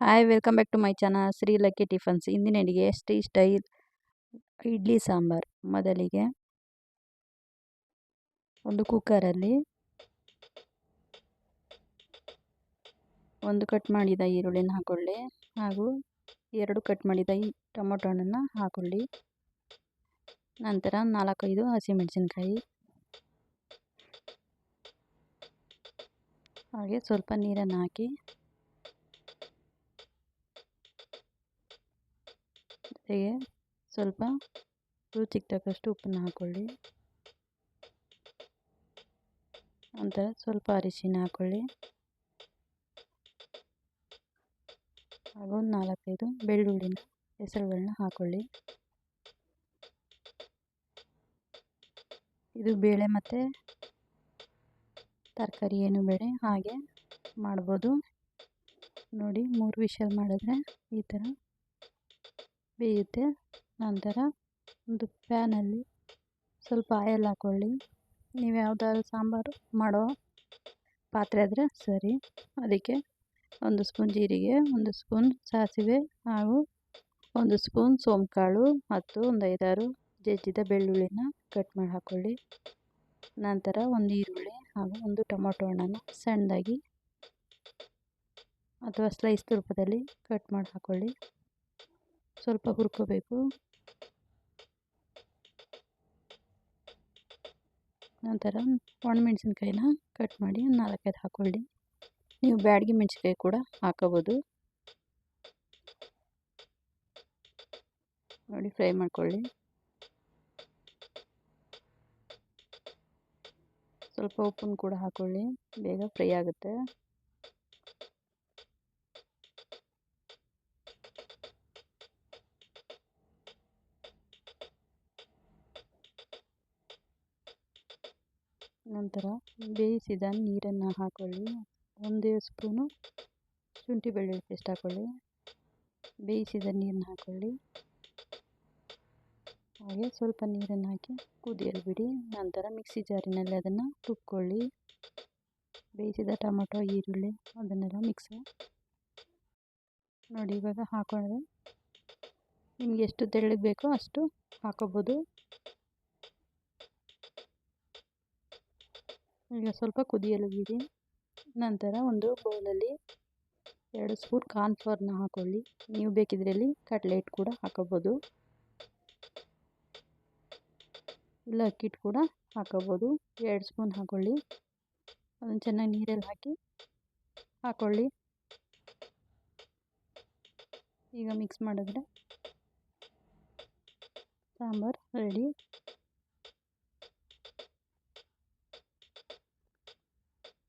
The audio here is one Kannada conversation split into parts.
Hi welcome back to my channel Shri lucky tiffins ಇಂದಿನ ಅಡಿಗೆ ಸ್ಟೀ ಸ್ಟೈಲ್ ಇಡ್ಲಿ ಸಾಂಬಾರ್ ಮೊದಲಿಗೆ? ಒಂದು ಕುಕ್ಕರಲ್ಲಿ ಒಂದು ಕಟ್ ಮಾಡಿದ ಈರುಳ್ಳಿನ ಹಾಕೊಳ್ಳಿ ಹಾಗೂ ಎರಡು ಕಟ್ ಮಾಡಿದ ಈ ಟೊಮೊಟೊ ಹಣ್ಣನ್ನು ಹಾಕೊಳ್ಳಿ. ನಂತರ ನಾಲ್ಕೈದು ಹಸಿಮೆಣಸಿನ್ಕಾಯಿ. ಹಾಗೆ ಸ್ವಲ್ಪ ನೀರನ್ನು ಹಾಕಿ. ಜೊತೆಗೆ ಸ್ವಲ್ಪ ರುಚಿಗೆ ತಕ್ಕಷ್ಟು ಉಪ್ಪನ್ನು ಹಾಕ್ಕೊಳ್ಳಿ ನಂತರ ಸ್ವಲ್ಪ ಅರಿಶಿನ ಹಾಕ್ಕೊಳ್ಳಿ ಹಾಗೂ ನಾಲ್ಕೈದು ಬೆಳ್ಳುಳ್ಳಿನ ಹೆಸರುಗಳನ್ನ ಹಾಕ್ಕೊಳ್ಳಿ ಇದು ಬೇಳೆ ಮತ್ತು ತರಕಾರಿ ಏನು ಬೇಳೆ ಹಾಗೆ ಮಾಡ್ಬೋದು. ನೋಡಿ ಮೂರು ವಿಷಲ್ ಮಾಡಿದ್ರೆ ಈ ಥರ ಬೇಯುತ್ತೆ. ನಂತರ ಒಂದು ಪ್ಯಾನಲ್ಲಿ ಸ್ವಲ್ಪ ಆಯಲ್ ಹಾಕ್ಕೊಳ್ಳಿ ನೀವು ಯಾವುದಾದ್ರು ಸಾಂಬಾರು ಮಾಡೋ ಪಾತ್ರೆ ಆದರೆ ಸರಿ. ಅದಕ್ಕೆ ಒಂದು ಸ್ಪೂನ್ ಜೀರಿಗೆ, ಒಂದು ಸ್ಪೂನ್ ಸಾಸಿವೆ ಹಾಗೂ ಒಂದು ಸ್ಪೂನ್ ಸೋಂಕಾಳು ಮತ್ತು ಒಂದು ಐದಾರು ಜಜ್ಜಿದ ಬೆಳ್ಳುಳ್ಳಿನ ಕಟ್ ಮಾಡಿ ಹಾಕ್ಕೊಳ್ಳಿ ನಂತರ ಒಂದು ಈರುಳ್ಳಿ ಹಾಗೂ ಒಂದು ಟೊಮೊಟೊ ಹಣ್ಣನ್ನು ಸಣ್ಣದಾಗಿ ಅಥವಾ ಸ್ಲೈಸ್ ರೂಪದಲ್ಲಿ ಕಟ್ ಮಾಡಿ ಹಾಕ್ಕೊಳ್ಳಿ ಸ್ವಲ್ಪ ಹುರ್ಕೋಬೇಕು. ನಂತರ ಒಣಮೆಣಸಿನ್ಕಾಯಿನ ಕಟ್ ಮಾಡಿ ನಾಲ್ಕೈದು ಹಾಕ್ಕೊಳ್ಳಿ ನೀವು ಬ್ಯಾಡಗಿ ಮೆಣಸಿನ್ಕಾಯಿ ಕೂಡ ಹಾಕೋಬೋದು. ನೋಡಿ, ಫ್ರೈ ಮಾಡ್ಕೊಳ್ಳಿ. ಸ್ವಲ್ಪ ಉಪ್ಪನ್ನು ಕೂಡ ಹಾಕ್ಕೊಳ್ಳಿ ಬೇಗ ಫ್ರೈ ಆಗುತ್ತೆ. ನಂತರ ಬೇಯಿಸಿದ ನೀರನ್ನು ಹಾಕ್ಕೊಳ್ಳಿ ಒಂದು ಸ್ಪೂನು ಶುಂಠಿ ಬೆಳ್ಳುಳ್ಳಿ ಪೇಸ್ಟ್ ಹಾಕ್ಕೊಳ್ಳಿ ಬೇಯಿಸಿದ ನೀರನ್ನ ಹಾಕ್ಕೊಳ್ಳಿ ಹಾಗೆ ಸ್ವಲ್ಪ ನೀರನ್ನು ಹಾಕಿ ಕುದಿಯಲು ಬಿಡಿ. ನಂತರ ಮಿಕ್ಸಿ ಜಾರಿನಲ್ಲಿ ಅದನ್ನು ತುಕ್ಕೊಳ್ಳಿ ಬೇಯಿಸಿದ ಟೊಮೊಟೊ, ಈರುಳ್ಳಿ ಅದನ್ನೆಲ್ಲ ಮಿಕ್ಸ್ ನೋಡಿ ಇವಾಗ ಹಾಕೊಂಡ್ರೆ ನಿಮ್ಗೆ ಎಷ್ಟು ತೆಳ್ಳಗೆ ಬೇಕೋ ಅಷ್ಟು ಹಾಕೋಬೋದು. ಈಗ ಸ್ವಲ್ಪ ಕುದಿಯಲು ಬಿಡಿ ನಂತರ ಒಂದು ಬೌಲಲ್ಲಿ ಎರಡು ಸ್ಪೂನ್ ಕಾರ್ನ್ಫ್ಲೋರ್ನ ಹಾಕ್ಕೊಳ್ಳಿ ನೀವು ಬೇಕಿದ್ರಲ್ಲಿ ಕಟ್ಲೆಟ್ ಕೂಡ ಹಾಕೋಬೋದು. ಇಲ್ಲ ಅಕ್ಕಿಟ್ಟು ಕೂಡ ಹಾಕೋಬೋದು. ಎರಡು ಸ್ಪೂನ್ ಹಾಕ್ಕೊಳ್ಳಿ ಅದನ್ನು ಚೆನ್ನಾಗಿ ನೀರಲ್ಲಿ ಹಾಕಿ ಹಾಕ್ಕೊಳ್ಳಿ ಈಗ ಮಿಕ್ಸ್ ಮಾಡಿದ್ರೆ ಸಾಂಬಾರು ರೆಡಿ.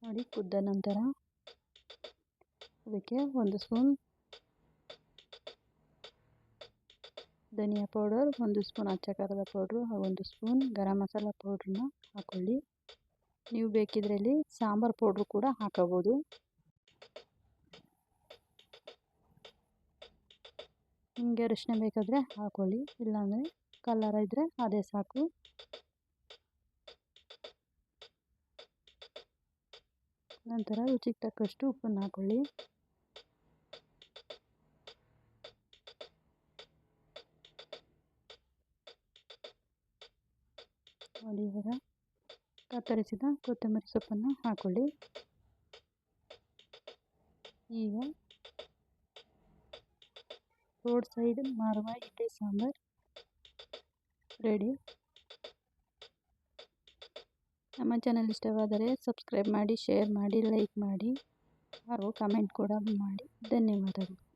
ನೋಡಿ ಕುದ್ದ ನಂತರ ಅದಕ್ಕೆ ಒಂದು ಸ್ಪೂನ್ ಧನಿಯಾ ಪೌಡರ್, ಒಂದು ಸ್ಪೂನ್ ಅಚ್ಚ ಖಾರದ ಪೌಡ್ರು ಒಂದು ಸ್ಪೂನ್ ಗರಂ ಮಸಾಲ ಪೌಡ್ರನ್ನ ಹಾಕ್ಕೊಳ್ಳಿ ನೀವು ಬೇಕಿದ್ರಲ್ಲಿ ಸಾಂಬಾರು ಪೌಡ್ರು ಕೂಡ ಹಾಕೋಬೋದು ನಿಮಗೆ ಅರಿಶಿನ ಬೇಕಾದರೆ ಹಾಕ್ಕೊಳ್ಳಿ ಇಲ್ಲಾಂದರೆ ಕಲರ್ ಇದ್ದರೆ ಅದೇ ಸಾಕು. ನಂತರ ರುಚಿಗೆ ತಕ್ಕಷ್ಟು ಉಪ್ಪನ್ನು ಹಾಕ್ಕೊಳ್ಳಿ ನೋಡಿ ಇವಾಗ ಕತ್ತರಿಸಿದ ಕೊತ್ತಂಬರಿ ಸೊಪ್ಪನ್ನು ಹಾಕ್ಕೊಳ್ಳಿ ಈಗ ರೋಡ್ ಸೈಡ್ ಮಾರುವ ಇಡ್ಲಿ ಸಾಂಬಾರ್ ರೆಡಿ. ನಮ್ಮ ಚಾನಲ್ ಇಷ್ಟವಾದರೆ ಸಬ್ಸ್ಕ್ರೈಬ್ ಮಾಡಿ ಶೇರ್ ಮಾಡಿ ಲೈಕ್ ಮಾಡಿ ಹಾಗೂ ಕಮೆಂಟ್ ಕೂಡ ಮಾಡಿ. ಧನ್ಯವಾದಗಳು.